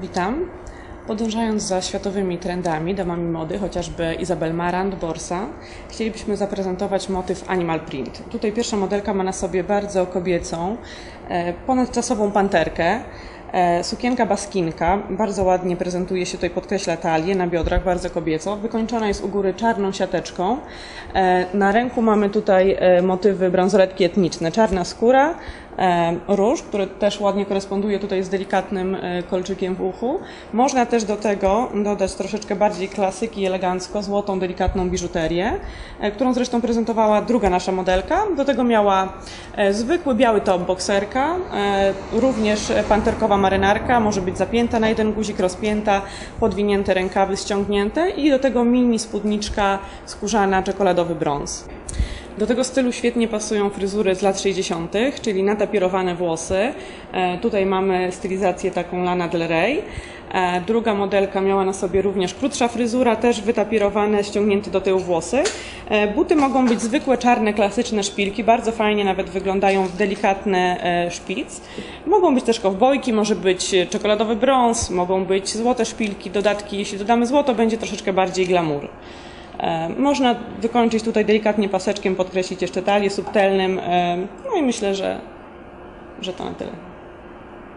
Witam. Podążając za światowymi trendami, damami mody, chociażby Isabel Marant, Borsa, chcielibyśmy zaprezentować motyw animal print. Tutaj pierwsza modelka ma na sobie bardzo kobiecą, e, ponadczasową panterkę. E, sukienka baskinka bardzo ładnie prezentuje się tutaj, podkreśla talię na biodrach, bardzo kobieco. Wykończona jest u góry czarną siateczką. E, na ręku mamy tutaj motywy bransoletki etniczne, czarna skóra, róż, który też ładnie koresponduje tutaj z delikatnym e, kolczykiem w uchu. Można też do tego dodać troszeczkę bardziej klasyki, elegancko, złotą, delikatną biżuterię, e, którą zresztą prezentowała druga nasza modelka. Do tego miała e, zwykły biały top bokserka, również panterkowa marynarka, może być zapięta na jeden guzik, rozpięta, podwinięte rękawy ściągnięte i do tego mini spódniczka skórzana, czekoladowy brąz. Do tego stylu świetnie pasują fryzury z lat 60., czyli natapierowane włosy. E, tutaj mamy stylizację taką Lana Del Rey. E, druga modelka miała na sobie również krótsza fryzura, też wytapierowane, ściągnięte do tyłu włosy. E, buty mogą być zwykłe, czarne, klasyczne szpilki, bardzo fajnie nawet wyglądają w delikatny szpic. Mogą być też kowbojki, może być czekoladowy brąz, mogą być złote szpilki, dodatki. Jeśli dodamy złoto, będzie troszeczkę bardziej glamour. E, można wykończyć tutaj delikatnie paseczkiem, podkreślić jeszcze talię subtelnym. E, no i myślę, że, że to na tyle.